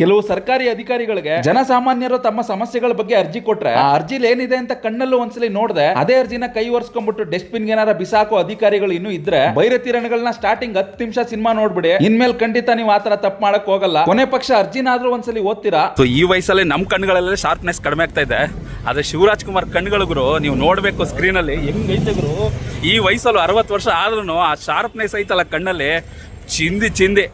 ಕೆಲವು ಸರ್ಕಾರಿ ಅಧಿಕಾರಿಗಳಿಗೆ ಜನಸಾಮಾನ್ಯರು ತಮ್ಮ ಸಮಸ್ಯೆಗಳ ಬಗ್ಗೆ ಅರ್ಜಿ ಕೊಟ್ರೆ ಆ ಅರ್ಜಿಲಿ ಏನಿದೆ ಅಂತ ಕಣ್ಣಲ್ಲೂ ಒಂದ್ಸಲಿ ನೋಡ್ದೆ ಅದೇ ಅರ್ಜಿನ ಕೈ ಒರೆಸ್ಕೊಂಡ್ಬಿಟ್ಟು ಡಸ್ಟ್ಬಿನ್ ಏನಾರ ಬಿಸಾಕೋ ಅಧಿಕಾರಿಗಳು ಇನ್ನೂ ಇದ್ರೆ ಬೈರತಿರಣಗಳನ್ನ ಸ್ಟಾರ್ಟಿಂಗ್ ಹತ್ತು ನಿಮಿಷ ಸಿನಿಮಾ ನೋಡ್ಬಿಡಿ. ಇನ್ಮೇಲೆ ಖಂಡಿತ ನೀವು ಆತರ ತಪ್ಪು ಮಾಡಕ್ ಹೋಗಲ್ಲ. ಕೊನೆ ಪಕ್ಷ ಅರ್ಜಿನಾದ್ರೂ ಒಂದ್ಸಲಿ ಓದ್ತೀರಾ? ಸೊ ಈ ವಯಸ್ಸಲ್ಲಿ ನಮ್ಮ ಕಣ್ಣುಗಳಲ್ಲೇ ಶಾರ್ಪ್ನೆಸ್ ಕಡಿಮೆ ಆಗ್ತಾ ಇದೆ. ಆದ್ರೆ ಶಿವರಾಜ್ ಕುಮಾರ್ ಕಣ್ಗಳಿಗೂ ನೀವು ನೋಡಬೇಕು ಸ್ಕ್ರೀನಲ್ಲಿ ಹೆಂಗೈತೆ ಗುರು? ಈ ವಯಸ್ಸಲ್ಲೂ ಅರವತ್ತು ವರ್ಷ ಆದ್ರೂ ಆ ಶಾರ್ಪ್ನೆಸ್ ಐತಲ್ಲ ಕಣ್ಣಲ್ಲಿ? ಚಿಂದಿ ಚಿಂದಿ.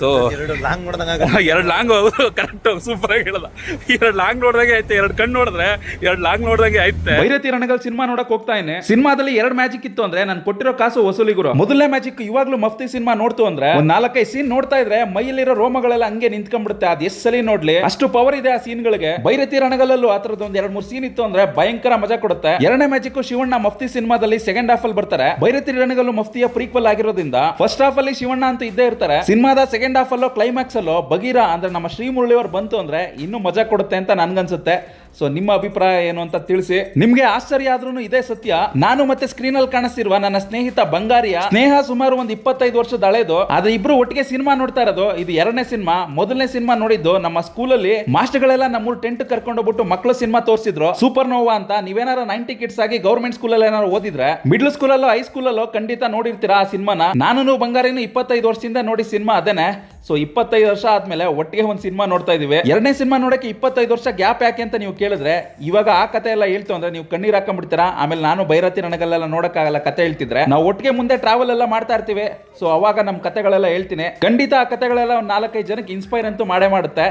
ಸೊ ಎರಡು ಲಾಂಗ್ ನೋಡ್ದಂಗ ಎರಡು ಲಾಂಗ್ ಕರೆಕ್ಟ್ ಸೂಪರ್ ಆಗಿ ಹೇಳಲ್ಲ ಎರಡು ಲಾಂಗ್ ನೋಡಿದಾಗೆ ಐತೆ ಎರಡು ಕಣ್ಣು ನೋಡಿದ್ರೆ ಎರಡು ಲಾಂಗ್ ನೋಡಿದಾಗೆ ಐತೆ ಭೈರತಿ ರಣಗಲ್ ಸಿನಿಮಾ ನೋಡಕ್ ಹೋಗ್ತಾ ಇದ್ದೆ ಸಿನಿಮಾದಲ್ಲಿ ಎರಡು ಮ್ಯಾಜಿಕ್ ಇತ್ತು ಅಂದ್ರೆ ನಾನು ಕೊಟ್ಟಿರೋ ಕಾಸು ವಸೂಲಿಗುರು ಮೊದಲನೇ ಮ್ಯಾಜಿಕ್ ಇವಾಗ್ಲೂ ಮಫ್ತಿ ಸಿನಿಮಾ ನೋಡ್ತು ಅಂದ್ರೆ ಒಂದ್ ನಾಲ್ಕೈದು ಸೀನ್ ನೋಡ್ತಾ ಇದ್ರೆ ಮೈಯಲ್ಲಿರೋ ರೋಮಗಳೆಲ್ಲ ಹಂಗೆ ನಿಂತ್ಕೊಂಡ್ಬಿಡುತ್ತೆ. ಅದ್ ಎಷ್ಟು ಸಲ ನೋಡ್ಲಿ? ಅಷ್ಟು ಪವರ್ ಇದೆ ಆ ಸೀನ್ಗಳಿಗೆ ಭೈರತಿ ರಣಗಲ್ಲೂ ಆ ಒಂದು ಒಂದ್ ಎರಡು ಮೂರು ಸೀನ್ ಇತ್ತು ಅಂದ್ರೆ ಭಯಂಕರ ಮಜಾ ಕೊಡುತ್ತೆ. ಎರಡನೇ ಮ್ಯಾಜಿಕ್ ಶಿವಣ್ಣ ಮಫ್ತಿ ಸಿನಿಮಾದಲ್ಲಿ ಸೆಕೆಂಡ್ ಹಾಫ್ ಅಲ್ಲಿ ಬರ್ತಾರೆ. ಭೈರತಿ ರಣಗಲ್ಲು ಮಫ್ತಿಯ ಪ್ರೀಕ್ವಲ್ ಆಗಿರೋದ್ರಿಂದ ಫಸ್ಟ್ ಹಾಫ್ ಅಲ್ಲಿ ಶಿವಣ್ಣ ಅಂತ ಇದ್ದೇ ಇರ್ತಾರೆ. ಸಿನಿಮಾದ ಸೆಕೆಂಡ್ ಹಾಫಲ್ಲೋ ಕ್ಲೈಮ್ಯಾಕ್ಸಲ್ಲೋ ಬಗೀರ ಅಂದ್ರೆ ನಮ್ಮ ಶ್ರೀ ಅವ್ರು ಬಂತು ಅಂದ್ರೆ ಇನ್ನೂ ಮಜಾ ಕೊಡುತ್ತೆ ಅಂತ ನನಗನ್ಸುತ್ತೆ. ಸೊ ನಿಮ್ಮ ಅಭಿಪ್ರಾಯ ಏನು ಅಂತ ತಿಳಿಸಿ. ನಿಮಗೆ ಆಶ್ಚರ್ಯ ಆದ್ರೂ ಇದೇ ಸತ್ಯ. ನಾನು ಮತ್ತೆ ಸ್ಕ್ರೀನ್ ಅಲ್ಲಿ ಕಾಣಿಸ್ತಿರುವ ನನ್ನ ಸ್ನೇಹಿತ ಬಂಗಾರಿಯ ಸ್ನೇಹ ಸುಮಾರು ಒಂದು ಇಪ್ಪತ್ತೈದು ವರ್ಷದ ಹಳೆದು. ಆದ್ರೆ ಇಬ್ರು ಒಟ್ಟಿಗೆ ಸಿನಿಮಾ ನೋಡ್ತಾ ಇರೋದು, ಇದು ಎರಡನೇ ಸಿನಿಮಾ ಮೊದಲನೇ ಸಿನಿಮಾ ನೋಡಿದ್ದು ನಮ್ಮ ಸ್ಕೂಲಲ್ಲಿ ಮಾಸ್ಟರ್ಗಳೆಲ್ಲ ನಮ್ಮೂರ್ ಟೆಂಟ್ ಕರ್ಕೊಂಡು ಹೋಗ್ಬಿಟ್ಟು ಮಕ್ಕಳು ಸಿನಿಮಾ ತೋರಿಸಿದ್ರು. ಸೂಪರ್ ನೋವಾ ಅಂತ, ನೀವೇನಾರ ನೈಂಟಿ ಕಿಡ್ಸ್ ಆಗಿ ಗೌರ್ಮೆಂಟ್ ಸ್ಕೂಲಲ್ಲಿ ಏನಾರು ಓದಿದ್ರೆ ಮಿಡ್ಲ್ ಸ್ಕೂಲಲ್ಲೋ ಹೈ ಸ್ಕೂಲಲ್ಲೋ ಖಂಡಿತ ನೋಡಿರ್ತೀರಾ ಆ ಸಿನಿಮಾನ ನಾನು ಬಂಗಾರಿನ ಇಪ್ಪತ್ತೈದು ವರ್ಷದಿಂದ ನೋಡಿ ಸಿನಿಮಾ ಅದೇನೆ. ಸೊ ಇಪ್ಪತ್ತೈದು ವರ್ಷ ಆದ್ಮೇಲೆ ಒಟ್ಟಿಗೆ ಒಂದು ಸಿನಿಮಾ ನೋಡ್ತಾ ಇದೀವಿ ಎರಡನೇ ಸಿನಿಮಾ ನೋಡಕ್ಕೆ ಇಪ್ಪತ್ತೈದು ವರ್ಷ ಗ್ಯಾಪ್ ಯಾಕೆ ಅಂತ ನೀವು ಕೇಳಿದ್ರೆ, ಇವಾಗ ಆ ಕತೆ ಎಲ್ಲ ಹೇಳ್ತು ಅಂದ್ರೆ ನೀವು ಕಣ್ಣೀರ್ ಹಾಕೊಂಡ್ಬಿಡ್ತೀರಾ? ಆಮೇಲೆ ನಾನು ಬೈರತಿ ನನಗಲ್ಲೆಲ್ಲ ನೋಡಕ್ಕಾಗಲ್ಲ ಕತೆ ಹೇಳ್ತಿದ್ರೆ. ನಾವು ಒಟ್ಟಿಗೆ ಮುಂದೆ ಟ್ರಾವೆಲ್ ಎಲ್ಲ ಮಾಡ್ತಾ ಇರ್ತೀವಿ. ಸೊ ಅವಾಗ ನಮ್ಮ ಕತೆಗಳೆಲ್ಲ ಹೇಳ್ತೀನಿ. ಖಂಡಿತ ಆ ಕತೆಗಳೆಲ್ಲ ಒಂದು ನಾಲ್ಕೈದು ಜನಕ್ಕೆ ಇನ್ಸ್ಪೈರ್ ಅಂತೂ ಮಾಡೇ ಮಾಡುತ್ತೆ.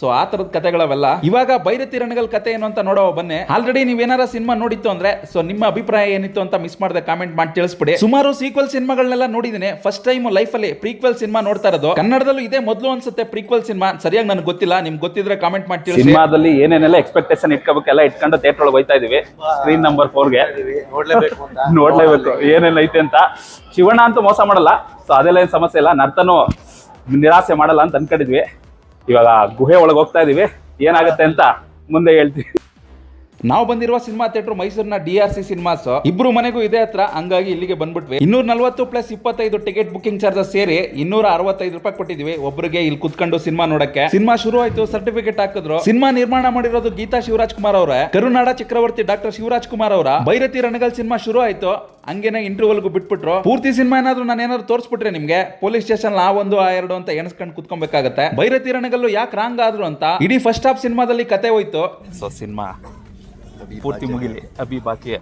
ಸೊ ಆ ತರದ ಕತೆಗಳವೆಲ್ಲ ಇವಾಗ ಬೈರತಿ ರಣಗಲ್ ಕತೆ ಏನು ಅಂತ ನೋಡೋ ಬನ್ನಿ. ಆಲ್ರೆಡಿ ನೀವೇನಾರ ಸಿನಿಮಾ ನೋಡಿತ್ತು ಅಂದ್ರೆ ಸೊ ನಿಮ್ಮ ಅಭಿಪ್ರಾಯ ಏನಿತ್ತು ಅಂತ ಮಿಸ್ ಮಾಡದೆ ಕಾಮೆಂಟ್ ಮಾಡಿ ತಿಳಿಸ್ಬಿಡಿ. ಸುಮಾರು ಸೀಕ್ವಲ್ ಸಿನಿಮಾಗಳನ್ನೆಲ್ಲ ನೋಡಿದೀನಿ. ಫಸ್ಟ್ ಟೈಮ್ ಲೈಫ್ ಅಲ್ಲಿ ಪ್ರೀಕ್ವೆಲ್ ಸಿನಿಮಾ ನೋಡ್ತಾ ಇರೋದು. ಕನ್ನಡದಲ್ಲೂ ಇದೇ ಮೊದಲು ಅನ್ಸುತ್ತೆ ಪ್ರೀಕ್ವೆಲ್ ಸಿನಿಮಾ. ಸರಿಯಾಗಿ ನನಗೆ ಗೊತ್ತಿಲ್ಲ. ನಿಮ್ಗೆ ಗೊತ್ತಿದ್ರೆ ಕಾಮೆಂಟ್ ಮಾಡಿ ತಿಳಿಸಿ. ಸಿನಿಮಾದಲ್ಲಿ ಏನೇನೆಲ್ಲ ಎಕ್ಸ್ಪೆಕ್ಟೇಷನ್ ಇಟ್ಕೋಬೇಕೆಲ್ಲ ಇಟ್ಕೊಂಡು ಥಿಯೇಟರ್ ಒಳಗೆ ಹೋಯ್ತಾ ಇದೀವಿ. ಸ್ಕ್ರೀನ್ ನಂಬರ್ ಫೋರ್ಗೆ ನೋಡ್ಲೇಬೇಕು ಅಂತ. ನೋಡ್ಲೇಬೇಕು. ಏನೆಲ್ಲ ಐತೆ ಅಂತ. ಶಿವಣ್ಣ ಅಂತೂ ಮೋಸ ಮಾಡಲ್ಲ. ಸೊ ಅದೆಲ್ಲ ಏನು ಸಮಸ್ಯೆ ಇಲ್ಲ. ನರ್ತನು ನಿರಾಸೆ ಮಾಡಲ್ಲ ಅಂತ ಅನ್ಕೊಂಡಿದ್ವಿ. ಇವಾಗ ಗುಹೆ ಒಳಗೆ ಹೋಗ್ತಾ ಇದೀವಿ. ಏನಾಗುತ್ತೆ ಅಂತ ಮುಂದೆ ಹೇಳ್ತೀವಿ ನಾವು ಬಂದಿರುವ ಸಿನಿಮಾ ಥಿಯೇಟರ್ ಮೈಸೂರಿನ ಡಿ ಆರ್ ಸಿ ಸಿನಿಮಾಸ್. ಇಬ್ರು ಮನೆಗೂ ಇದೇ ಹತ್ರ, ಹಂಗಾಗಿ ಇಲ್ಲಿಗೆ ಬಂದ್ಬಿಟ್ವಿ. ಇನ್ನೂರ ನಲ್ವತ್ತು ಪ್ಲಸ್ ಇಪ್ಪತ್ತೈದು ಟಿಕೆಟ್ ಬುಕಿಂಗ್ ಚಾರ್ಜಸ್ ಸೇರಿ ಇನ್ನೂರ ಅರವತ್ತೈದು ರೂಪಾಯಿ ಕೊಟ್ಟಿದ್ವಿ. ಒಬ್ಬರಿಗೆ ಇಲ್ಲಿ ಕುತ್ಕೊಂಡು ಸಿನಿಮಾ ನೋಡಕ್ಕೆ. ಸಿನಿಮಾ ಶುರು ಆಯ್ತು, ಸರ್ಟಿಫಿಕೇಟ್ ಹಾಕಿದ್ರು. ಸಿನಿಮಾ ನಿರ್ಮಾಣ ಮಾಡಿರೋದು ಗೀತಾ ಶಿವರಾಜ್ ಕುಮಾರ್ ಅವರೇ. ಕರುನಾಡ ಚಕ್ರವರ್ತಿ ಡಾಕ್ಟರ್ ಶಿವರಾಜ್ ಕುಮಾರ್ ಅವರ. ಭೈರತಿ ರಣಗಲ್ ಸಿನಿಮಾ ಶುರು ಆಯ್ತು. ಹಂಗೇನೆ ಇಂಟರ್ವಲ್ಗೂ ಬಿಟ್ಬಿಟ್ರು. ಪೂರ್ತಿ ಸಿನಿಮಾ ಏನಾದ್ರು ನಾನು ಏನಾದ್ರು ತೋರಿಸ್ಬಿಟ್ರೆ ನಿಮ್ಗೆ. ಪೊಲೀಸ್ ಸ್ಟೇಷನ್ ಆ ಒಂದು, ಆ ಎರಡು ಅಂತ ಎಣಸ್ಕೊಂಡು ಕುತ್ಕೊಬೇಕಾಗತ್ತೆ. ಭೈರತಿ ರಣಗಲ್ಲು ಯಾಕೆ ರಾಂಗ್ ಆದ್ರು ಅಂತ, ಇಡೀ ಫಸ್ಟ್ ಹಾಫ್ ಸಿನಿಮಾದಲ್ಲಿ ಕತೆ ಹೋಯ್ತು. So cinema. ಪೂರ್ತಿ ಮುಗಿಲಿ. ಅಭಿ ಬಾಕಿ.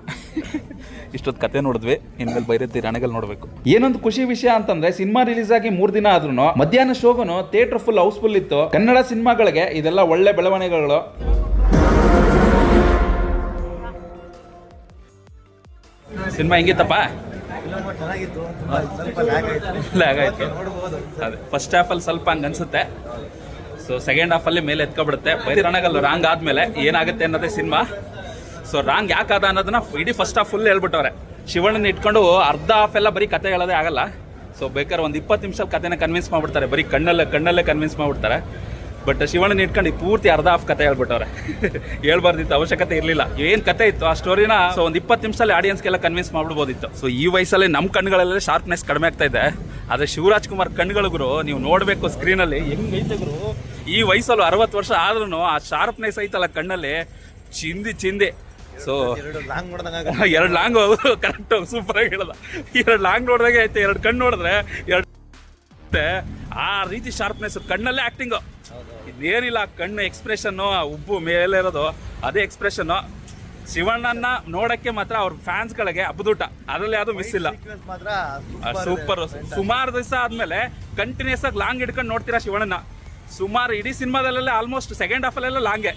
ಇಷ್ಟೊತ್ತು ಕತೆ ನೋಡಿದ್ವಿ ಇನ್ಮೇಲೆ ಬೈರತಿ ರಣಗಲ್ ನೋಡ್ಬೇಕು. ಏನೊಂದು ಖುಷಿ ವಿಷಯ ಅಂತಂದ್ರೆ ಸಿನಿಮಾ ರಿಲೀಸ್ ಆಗಿ ಮೂರ್ ದಿನ ಆದ್ರೂ ಮಧ್ಯಾಹ್ನ ಶೋಗನು ಥಿಯೇಟರ್ ಫುಲ್ ಹೌಸ್ಫುಲ್ ಇತ್ತು. ಕನ್ನಡ ಸಿನಿಮಾಗಳಿಗೆ ಇದೆಲ್ಲ ಒಳ್ಳೆ ಬೆಳವಣಿಗೆಗಳು. ಸಿನಿಮಾ ಹೆಂಗಿತ್ತಪ್ಪ? ಫಿಲಮ್ ಚೆನ್ನಾಗಿತ್ತು ಸ್ವಲ್ಪ ಲ್ಯಾಗ್ ಆಯ್ತು. ಅದೇ ಫಸ್ಟ್ ಹಾಫಲ್ಲಿ ಸ್ವಲ್ಪ ಹಂಗೆ ಅನ್ಸುತ್ತೆ. ಸೊ ಸೆಕೆಂಡ್ ಹಾಫಲ್ಲಿ ಮೇಲೆ ಎತ್ಕೊಬಿಡುತ್ತೆ. ಬೈರಿ ರಣಗಲ್ಲು ರಾಂಗ್ ಆದಮೇಲೆ ಏನಾಗುತ್ತೆ ಅನ್ನೋದೇ ಸಿನಿಮಾ. ಸೊ ರಾಂಗ್ ಯಾಕಾದ ಅನ್ನೋದನ್ನ ಇಡೀ ಫಸ್ಟ್ ಹಾಫ್ ಫುಲ್ ಹೇಳ್ಬಿಟ್ಟವ್ರೆ. ಶಿವಣ್ಣನ ಇಟ್ಕೊಂಡು ಅರ್ಧ ಹಾಫ್ ಎಲ್ಲ ಬರೀ ಕತೆ ಹೇಳೋದೇ ಆಗಲ್ಲ. ಸೊ ಬೇಕಾದ್ರೆ ಒಂದು ಇಪ್ಪತ್ತು ನಿಮಿಷ ಕತೆನ ಕನ್ವಿನ್ಸ್ ಮಾಡ್ಬಿಡ್ತಾರೆ. ಬರೀ ಕಣ್ಣಲ್ಲೇ ಕಣ್ಣಲ್ಲೇ ಕನ್ವಿನ್ಸ್ ಮಾಡ್ಬಿಡ್ತಾರೆ. ಬಟ್ ಶಿವಣ್ಣನ ಇಟ್ಕೊಂಡು ಪೂರ್ತಿ ಅರ್ಧ ಹಾಫ್ ಕತೆ ಹೇಳ್ಬಿಟ್ಟವ್ರೆ. ಹೇಳ್ಬಾರ್ದಿತ್ತು, ಅವಶ್ಯಕತೆ ಇರಲಿಲ್ಲ. ಏನು ಕತೆ ಇತ್ತು ಆ ಸ್ಟೋರಿನ ಸೊ ಒಂದು ಇಪ್ಪತ್ತು ನಿಮಿಷದಲ್ಲಿ ಆಡಿಯನ್ಸ್ಗೆಲ್ಲ ಕನ್ವಿನ್ಸ್ ಮಾಡ್ಬಿಡ್ಬೋದಿತ್ತು. ಸೊ ಈ ವಯಸ್ಸಲ್ಲಿ ನಮ್ಮ ಕಣ್ಗಳಲ್ಲೇ ಶಾರ್ಪ್ನೆಸ್ ಕಡಿಮೆ ಆಗ್ತಾ ಇದೆ. ಆದರೆ ಶಿವರಾಜ್ ಕುಮಾರ್ ಕಣ್ಗಳು ಗುರು, ನೀವು ನೋಡಬೇಕು ಸ್ಕ್ರೀನಲ್ಲಿ ಹೆಂಗೆ ಗುರು? ಈ ವಯಸ್ಸಲ್ಲೂ ಅರವತ್ತು ವರ್ಷ ಆದ್ರೂ ಆ ಶಾರ್ಪ್ನೆಸ್ ಐತಲ್ಲ ಕಣ್ಣಲ್ಲಿ? ಚಿಂದಿ ಚಿಂದಿ. ಸೊ ಎರಡು ಲಾಂಗ್ ನೋಡ್ದಂಗ ಎರಡು ಲಾಂಗ್ ಕರೆಕ್ಟ್ ಸೂಪರ್ ಆಗಿ ಹೇಳಲ್ಲ ಎರಡು ಲಾಂಗ್ ನೋಡಿದಾಗೆ ಐತೆ ಎರಡು ಕಣ್ಣು ನೋಡಿದ್ರೆ ಎರಡು ಆ ರೀತಿ ಶಾರ್ಪ್ನೆಸ್ ಕಣ್ಣಲ್ಲೇ ಆಕ್ಟಿಂಗು ಇದೇನಿಲ್ಲ ಕಣ್ಣು ಆ ಉಬ್ಬು ಮೇಲೆ ಇರೋದು ಅದೇ ಎಕ್ಸ್ಪ್ರೆಷನ್ನು ಶಿವಣ್ಣನ ನೋಡಕ್ಕೆ ಮಾತ್ರ ಅವ್ರ ಫ್ಯಾನ್ಸ್ಗಳಿಗೆ ಹಬ್ಬದೂಟ ಅದರಲ್ಲಿ ಯಾವುದು ಮಿಸ್ ಇಲ್ಲ. ಸೂಪರ್ ಸುಮಾರು ದಿವಸ ಆದ್ಮೇಲೆ ಕಂಟಿನ್ಯೂಸ್ ಆಗಿ ಲಾಂಗ್ ಹಿಡ್ಕೊಂಡು ನೋಡ್ತೀರಾ ಶಿವಣ್ಣನ ಸುಮಾರು ಇಡೀ ಸಿನಿಮಾದಲ್ಲೆಲ್ಲ ಆಲ್ಮೋಸ್ಟ್ ಸೆಕೆಂಡ್ ಹಾಫ್ ಅಲ್ಲೆಲ್ಲ ಲಾಂಗೆ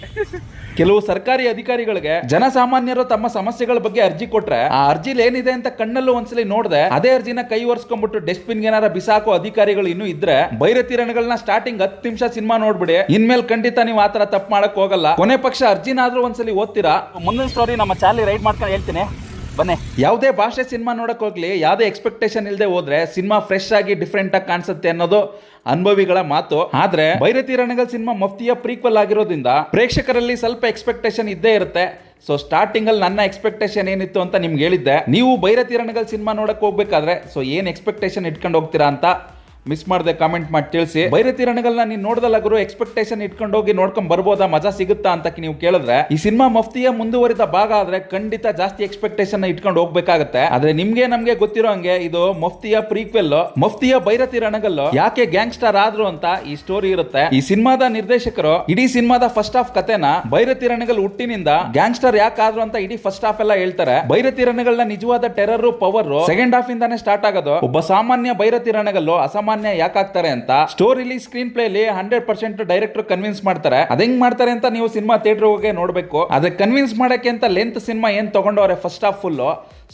ಕೆಲವು ಸರ್ಕಾರಿ ಅಧಿಕಾರಿಗಳಿಗೆ ಜನಸಾಮಾನ್ಯರು ತಮ್ಮ ಸಮಸ್ಯೆಗಳ ಬಗ್ಗೆ ಅರ್ಜಿ ಕೊಟ್ರೆ ಆ ಅರ್ಜಿಲಿ ಏನಿದೆ ಅಂತ ಕಣ್ಣಲ್ಲೂ ಒಂದ್ಸಲಿ ನೋಡಿದೆ ಅದೇ ಅರ್ಜಿನ ಕೈ ಒರೆಸ್ಕೊಂಡ್ಬಿಟ್ಟು ಡಸ್ಟ್ಬಿನ್ ಏನಾರ ಬಿಸಾಕೋ ಅಧಿಕಾರಿಗಳು ಇನ್ನೂ ಇದ್ರೆ ಬೈರತಿರಣಗಳನ್ನ ಸ್ಟಾರ್ಟಿಂಗ್ ಹತ್ತು ನಿಮಿಷ ಸಿನಿಮಾ ನೋಡ್ಬಿಡಿ. ಇನ್ಮೇಲೆ ಖಂಡಿತ ನೀವು ಆತರ ತಪ್ಪು ಮಾಡಕ್ ಹೋಗಲ್ಲ. ಕೊನೆ ಪಕ್ಷ ಅರ್ಜಿನಾದ್ರೂ ಒಂದ್ಸಲಿ ಓದ್ತೀರಾ? ಮುಂದಿನ ಸ್ಟೋರಿ ನಮ್ಮ ಚಾಲಿ ರೈಡ್ ಮಾಡ್ಕೊಂಡು ಹೇಳ್ತೀನಿ. ಬನ್ನಿ. ಯಾವುದೇ ಭಾಷೆ ಸಿನಿಮಾ ನೋಡಕ್ಕೆ ಹೋಗ್ಲಿ, ಯಾವುದೇ ಎಕ್ಸ್ಪೆಕ್ಟೇಷನ್ ಇಲ್ಲದೆ ಹೋದ್ರೆ ಸಿನಿಮಾ ಫ್ರೆಶ್ ಆಗಿ ಡಿಫ್ರೆಂಟ್ ಆಗಿ ಕಾಣಿಸುತ್ತೆ ಅನ್ನೋದು ಅನುಭವಿಗಳ ಮಾತು. ಆದ್ರೆ ಬೈರತಿ ರಣಗಲ್ ಸಿನಿಮಾ ಮಫ್ತಿಯ ಪ್ರೀಕ್ವಲ್ ಆಗಿರೋದ್ರಿಂದ ಪ್ರೇಕ್ಷಕರಲ್ಲಿ ಸ್ವಲ್ಪ ಎಕ್ಸ್ಪೆಕ್ಟೇಷನ್ ಇದ್ದೇ ಇರುತ್ತೆ. ಸೊ ಸ್ಟಾರ್ಟಿಂಗ್ ಅಲ್ಲಿ ನನ್ನ ಎಕ್ಸ್ಪೆಕ್ಟೇಷನ್ ಏನಿತ್ತು ಅಂತ ನಿಮ್ಗೆ ಹೇಳಿದ್ದೆ. ನೀವು ಬೈರತಿ ರಣಗಲ್ ಸಿನಿಮಾ ನೋಡಕ್ಕೆ ಹೋಗ್ಬೇಕಾದ್ರೆ ಸೊ ಏನ್ ಎಕ್ಸ್ಪೆಕ್ಟೇಷನ್ ಇಟ್ಕೊಂಡು ಹೋಗ್ತೀರಾ ಅಂತ ಮಿಸ್ ಮಾಡದೆ ಕಾಮೆಂಟ್ ಮಾಡಿ ತಿಳಿಸಿ. ಬೈರತಿ ರಣಗಲ್ನ ನೀನ್ ನೋಡ್ದಲ್ಲ ಗುರು ಎಕ್ಸ್ಪೆಕ್ಟೇಷನ್ ಇಟ್ಕೊಂಡು ಹೋಗಿ ನೋಡ್ಕೊಂಡ್ ಬರ್ಬೋದಾ? ಮಜಾ ಸಿಗುತ್ತಾ ಅಂತ ನೀವು ಕೇಳಿದ್ರೆ, ಈ ಸಿನಿಮಾ ಮಫ್ತಿಯ ಮುಂದುವರಿದ ಭಾಗ ಆದ್ರೆ ಖಂಡಿತ ಜಾಸ್ತಿ ಎಕ್ಸ್ಪೆಕ್ಟೇಷನ್ ಇಟ್ಕೊಂಡು ಹೋಗ್ಬೇಕಾಗುತ್ತೆ. ಆದ್ರೆ ನಿಮ್ಗೆ ನಮ್ಗೆ ಗೊತ್ತಿರೋ ಹಂಗೆ ಇದು ಮಫ್ತಿಯ ಪ್ರೀಕ್ವೆಲ್ ಮಫ್ತಿಯ ಬೈರತಿ ರಣಗಲ್ ಯಾಕೆ ಗ್ಯಾಂಗ್ಸ್ಟರ್ ಆದ್ರು ಅಂತ ಈ ಸ್ಟೋರಿ ಇರುತ್ತೆ. ಈ ಸಿನಿಮಾದ ನಿರ್ದೇಶಕರು ಇಡೀ ಸಿನಿಮಾದ ಫಸ್ಟ್ ಹಾಫ್ ಕತೆನ ಬೈರತಿ ರಣಗಲ್ ಹುಟ್ಟಿನಿಂದ ಗ್ಯಾಂಗ್ಸ್ಟರ್ ಯಾಕೆ ಆದ್ರು ಅಂತ ಇಡೀ ಫಸ್ಟ್ ಹಾಫ್ ಎಲ್ಲ ಹೇಳ್ತಾರೆ. ಬೈರತಿ ರಣಗಲ್ನ ನಿಜವಾದ ಟೆರರ್ ಪವರ್ ಸೆಕೆಂಡ್ ಹಾಫ್ ಇಂದಾನೆ ಸ್ಟಾರ್ಟ್ ಆಗೋದು. ಒಬ್ಬ ಸಾಮಾನ್ಯ ಬೈರತಿ ರಣಗಲ್ಲು ಅಸಾಮಾನ್ಯ ಯಾಕಾಗ್ತಾರೆ ಅಂತ ಸ್ಟೋರಿಲಿ ಸ್ಕ್ರೀನ್ ಪ್ಲೇ ಅಲ್ಲಿ ಹಂಡ್ರೆಡ್ ಪರ್ಸೆಂಟ್ ಡೈರೆಕ್ಟರ್ ಕನ್ವಿನ್ಸ್ ಮಾಡ್ತಾರೆ ಅದಂಗ್ ಮಾಡ್ತಾರೆ ಅಂತ ನೀವು ಸಿನಿಮಾ ಥಿಯೇಟರ್ ಹೋಗಿ ನೋಡ್ಬೇಕು. ಅದಕ್ಕೆ ಕನ್ವಿನ್ಸ್ ಮಾಡಕ್ಕೆ ಅಂತ ಲೆಂತ್ ಸಿನಿಮಾ ಏನ್ ತಗೊಂಡವ್ರೆ ಫಸ್ಟ್ ಹಾಫ್ ಫುಲ್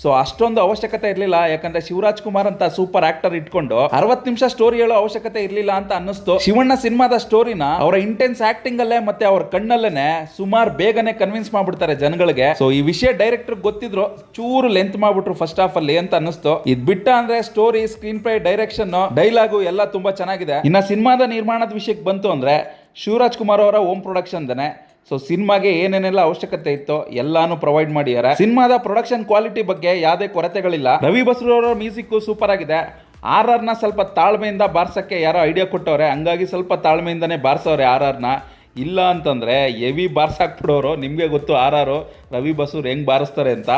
ಸೊ ಅಷ್ಟೊಂದು ಅವಶ್ಯಕತೆ ಇರಲಿಲ್ಲ. ಯಾಕಂದ್ರೆ ಶಿವರಾಜ್ ಕುಮಾರ್ ಅಂತ ಸೂಪರ್ ಆಕ್ಟರ್ ಇಟ್ಕೊಂಡು ಅರವತ್ ನಿಮಿಷ ಸ್ಟೋರಿ ಹೇಳೋ ಅವಶ್ಯಕತೆ ಇರಲಿಲ್ಲ ಅಂತ ಅನ್ನಿಸ್ತು. ಶಿವಣ್ಣ ಸಿನಿಮಾದ ಸ್ಟೋರಿನ ಅವರ ಇಂಟೆನ್ಸ್ ಆಕ್ಟಿಂಗ್ ಅಲ್ಲೇ ಮತ್ತೆ ಅವ್ರ ಕಣ್ಣಲ್ಲೇ ಸುಮಾರು ಬೇಗನೆ ಕನ್ವಿನ್ಸ್ ಮಾಡ್ಬಿಡ್ತಾರೆ ಜನಗಳಿಗೆ. ಸೊ ಈ ವಿಷಯ ಡೈರೆಕ್ಟರ್ ಗೊತ್ತಿದ್ರು ಚೂರು ಲೆಂತ್ ಮಾಡ್ಬಿಟ್ರು ಫಸ್ಟ್ ಹಾಫ್ ಅಲ್ಲಿ ಅಂತ ಅನ್ನಿಸ್ತು. ಇದ್ ಬಿಟ್ಟ ಅಂದ್ರೆ story screen play direction dialogue ಎಲ್ಲ ತುಂಬಾ ಚೆನ್ನಾಗಿದೆ. ಇನ್ನ ಸಿನಿಮಾದ ನಿರ್ಮಾಣದ ವಿಷಯಕ್ಕೆ ಬಂತು ಅಂದ್ರೆ ಶಿವರಾಜ್ ಕುಮಾರ್ ಅವರ ಓಮ್ ಪ್ರೊಡಕ್ಷನ್ ದನೆ. ಸೊ ಸಿನಿಮಾಗೆ ಏನೇನೆಲ್ಲ ಅವಶ್ಯಕತೆ ಇತ್ತು ಎಲ್ಲಾನು ಪ್ರೊವೈಡ್ ಮಾಡಿದ್ದಾರೆ. ಸಿನಿಮಾದ ಪ್ರೊಡಕ್ಷನ್ ಕ್ವಾಲಿಟಿ ಬಗ್ಗೆ ಯಾವುದೇ ಕೊರತೆಗಳಿಲ್ಲ. ರವಿ ಅವರ ಮ್ಯೂಸಿಕ್ ಸೂಪರ್ ಆಗಿದೆ. ಆರ್ ಆರ್ನ ಸ್ವಲ್ಪ ತಾಳ್ಮೆಯಿಂದ ಬಾರ್ಸಕ್ಕೆ ಯಾರೋ ಐಡಿಯಾ ಕೊಟ್ಟವ್ರೆ, ಹಂಗಾಗಿ ಸ್ವಲ್ಪ ತಾಳ್ಮೆಯಿಂದನೇ ಬಾರ್ಸವ್ರೆ ಆರ್ ಆರ್ನ ಇಲ್ಲ ಅಂತಂದ್ರೆ ಹೆವಿ ಬಾರ್ಸಾಕ್ಬಿಡೋರು, ನಿಮಗೆ ಗೊತ್ತು ಆರ್ ಆರು ರವಿ ಬಸೂರ್ ಹೆಂಗ್ ಬಾರಿಸ್ತಾರೆ ಅಂತ.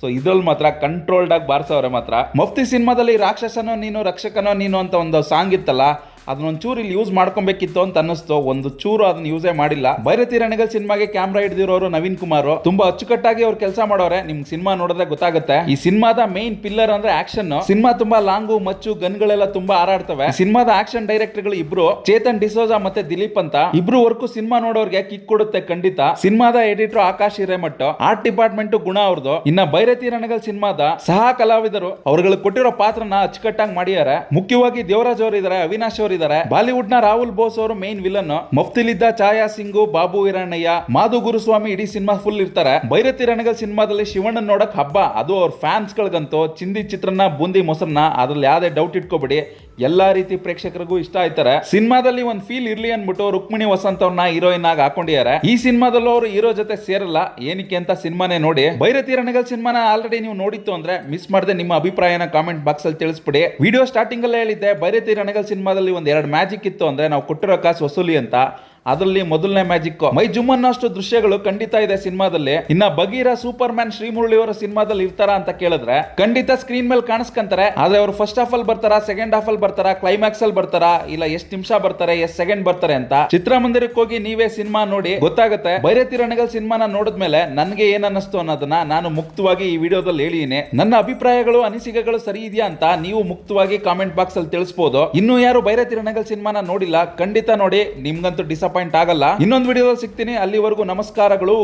ಸೊ ಇದ್ರಲ್ಲಿ ಮಾತ್ರ ಕಂಟ್ರೋಲ್ಡ್ ಆಗಿ ಬಾರಿಸೋರೆ ಮಾತ್ರ. ಮಫ್ತಿ ಸಿನಿಮಾದಲ್ಲಿ ರಾಕ್ಷಸನೋ ನೀನು, ರಕ್ಷಕನೋ ನೀನು ಅಂತ ಒಂದು ಸಾಂಗ್ ಇತ್ತಲ್ಲ ಅದನ್ನೊಂದು ಚೂರು ಇಲ್ಲಿ ಯೂಸ್ ಮಾಡ್ಕೊಬೇಕಿತ್ತು ಅಂತ ಅನ್ನಿಸ್ತು. ಒಂದು ಚೂರು ಅದನ್ನ ಯೂಸೇ ಮಾಡಿಲ್ಲ. ಬೈರತಿ ರಣಗಲ್ ಸಿನಿಮಾಗೆ ಕ್ಯಾಮ್ರಾ ಹಿಡಿದಿರೋರು ನವೀನ್ ಕುಮಾರ್. ತುಂಬಾ ಅಚ್ಚುಕಟ್ಟಾಗಿ ಅವ್ರು ಕೆಲಸ ಮಾಡೋರೆ. ನಿಮ್ಗೆ ಸಿನಿಮಾ ನೋಡಿದ್ರೆ ಗೊತ್ತಾಗುತ್ತೆ. ಈ ಸಿನಿಮಾದ ಮೇನ್ ಪಿಲ್ಲರ್ ಅಂದ್ರೆ ಆಕ್ಷನ್ ಸಿನಿಮಾ ತುಂಬಾ ಲಾಂಗು, ಮಚ್ಚು, ಗನ್ಗಳೆಲ್ಲ ತುಂಬಾ ಹಾರಾಡ್ತವೆ. ಸಿನಿಮಾದ ಆಕ್ಷನ್ ಡೈರೆಕ್ಟರ್ಗಳು ಇಬ್ರು, ಚೇತನ್ ಡಿಸೋಜಾ ಮತ್ತೆ ದಿಲೀಪ್ ಅಂತ. ಇಬ್ರು ವರ್ಕು ಸಿನಿಮಾ ನೋಡೋರ್ಗೆ ಕಿಕ್ ಕೊಡುತ್ತೆ ಖಂಡಿತ. ಸಿನಿಮಾದ editor Akash Hiremath. Art department Guna ಅವ್ರದ್ದು ಇನ್ನ ಬೈರತಿ ರಣಗಲ್ ಸಿನಿಮಾದ ಸಹ ಕಲಾವಿದರು. ಅವ್ರುಗಳು ಕೊಟ್ಟಿರೋ ಪಾತ್ರನ ಅಚ್ಚುಕಟ್ಟಾಗಿ ಮಾಡಿದ್ದಾರೆ. ಮುಖ್ಯವಾಗಿ ದೇವರಾಜ್ ಅವರು ಇದಾರೆ ಅವಿನಾಶ್ ಅವರು ಇದಾರೆ ಬಾಲಿವುಡ್ನ ರಾಹುಲ್ ಬೋಸ್ ಅವರು ಮೇನ್ ವಿಲನ್ ಮಫ್ತಿಲಿದ್ದ ಛಾಯಾ ಸಿಂಗು, ಬಾಬು ಹಿರಣ್ಣಯ್ಯ, ಮಾಧು ಗುರುಸ್ವಾಮಿ ಇಡೀ ಸಿನಿಮಾ ಫುಲ್ ಇರ್ತಾರೆ. ಭೈರತಿ ರಣಗಲ್ ಸಿನಿಮಾದಲ್ಲಿ ಶಿವಣ್ಣನ್ ನೋಡಕ್ ಹಬ್ಬ. ಅದು ಅವ್ರ ಫ್ಯಾನ್ಸ್ ಗಳಿಗಂತೂ ಚಿಂದಿ ಚಿತ್ರನ ಬೂಂದಿ ಮೊಸರನ್ನ ಅದ್ರಲ್ಲಿ ಯಾವ್ದೇ ಡೌಟ್ ಇಟ್ಕೋಬೇಡಿ. ಎಲ್ಲಾ ರೀತಿ ಪ್ರೇಕ್ಷಕರಿಗೂ ಇಷ್ಟ ಆಯ್ತಾರೆ. ಸಿನಿಮಾದಲ್ಲಿ ಒಂದ್ ಫೀಲ್ ಇರ್ಲಿ ಅನ್ಬಿಟ್ಟು ರುಕ್ಮಿಣಿ ವಸಂತ್ ಅವ್ರನ್ನ ಹೀರೋಯಿನ್ ಆಗಿ ಹಾಕೊಂಡಿದ್ದಾರೆ. ಈ ಸಿನಿಮಾದಲ್ಲೂ ಅವರು ಹೀರೋ ಜೊತೆ ಸೇರಲ್ಲ, ಏನಕ್ಕೆ ಅಂತ ಸಿನಿಮಾನೇ ನೋಡಿ. ಬೈರತಿ ರಣಗಲ್ ಸಿನಿಮಾನ ಆಲ್ರೆಡಿ ನೀವು ನೋಡಿತ್ತು ಅಂದ್ರೆ ಮಿಸ್ ಮಾಡದೆ ನಿಮ್ಮ ಅಭಿಪ್ರಾಯನ ಕಾಮೆಂಟ್ ಬಾಕ್ಸ್ ಅಲ್ಲಿ ತಿಳಿಸ್ಬಿಡಿ. ವಿಡಿಯೋ ಸ್ಟಾರ್ಟಿಂಗ್ ಅಲ್ಲೇ ಹೇಳಿದ್ದೆ, ಬೈರತಿ ರಣಗಲ್ ಸಿನಿಮಾದಲ್ಲಿ ಒಂದ್ ಎರಡು ಮ್ಯಾಜಿಕ್ ಇತ್ತು ಅಂದ್ರೆ ನಾವು ಕೊಟ್ಟಿರೋ ಕಾಸು ವಸೂಲಿ ಅಂತ. ಅದರಲ್ಲಿ ಮೊದಲನೇ ಮ್ಯಾಜಿಕ್ ಮೈ ಜುಮ್ ಅನ್ನೋಷ್ಟು ದೃಶ್ಯಗಳು ಖಂಡಿತ ಇದೆ ಸಿನಿಮಾದಲ್ಲಿ. ಇನ್ನ ಬಗೀರ ಸೂಪರ್ ಮ್ಯಾನ್ ಶ್ರೀಮುರಳಿ ಅವರ ಸಿನಿಮಾದಲ್ಲಿ ಇರ್ತಾರ ಅಂತ ಕೇಳಿದ್ರೆ ಖಂಡಿತ ಸ್ಕ್ರೀನ್ ಮೇಲೆ ಕಾಣಿಸ್ಕಂತಾರೆ. ಆದ್ರೆ ಅವರು ಫಸ್ಟ್ ಹಾಫ್ ಅಲ್ಲಿ ಬರ್ತಾರ ಸೆಕೆಂಡ್ ಹಾಫ್ ಅಲ್ಲಿ ಬರ್ತಾರ? ಕ್ಲೈಮ್ಯಾಕ್ಸ್ ಅಲ್ಲಿ ಬರ್ತಾರ? ಇಲ್ಲ, ಎಷ್ಟು ನಿಮಿಷ ಬರ್ತಾರೆ? ಎಷ್ಟು ಸೆಕೆಂಡ್ ಬರ್ತಾರೆ ಅಂತ ಚಿತ್ರಮಂದಿರಕ್ಕೆ ಹೋಗಿ ನೀವೇ ಸಿನಿಮಾ ನೋಡಿ ಗೊತ್ತಾಗುತ್ತೆ. ಬೈರತಿರಣಗಲ್ ಸಿನಿಮಾನ ನೋಡಿದ್ಮೇಲೆ ನನಗೆ ಏನ್ ಅನ್ನಿಸ್ತು ಅನ್ನೋದನ್ನ ನಾನು ಮುಕ್ತವಾಗಿ ಈ ವಿಡಿಯೋದಲ್ಲಿ ಹೇಳಿದೀನಿ ನನ್ನ ಅಭಿಪ್ರಾಯಗಳು, ಅನಿಸಿಕೆಗಳು ಸರಿ ಇದೆಯಾ ಅಂತ ನೀವು ಮುಕ್ತವಾಗಿ ಕಾಮೆಂಟ್ ಬಾಕ್ಸ್ ಅಲ್ಲಿ ತಿಳಿಸಬಹುದು ಇನ್ನು ಯಾರು ಬೈರೆ ತಿರಣಗಳ ಸಿನಿಮಾನ ನೋಡಿಲ್ಲ, ಖಂಡಿತ ನೋಡಿ. ನಿಮ್ಗಂತೂ ಡಿಸಪಾಯಿಂಟ್ ಆಗಲ್ಲ. ಇನ್ನೊಂದು ವಿಡಿಯೋದಲ್ಲಿ ಸಿಗ್ತೀನಿ. ಅಲ್ಲಿವರೆಗೂ ನಮಸ್ಕಾರಗಳು.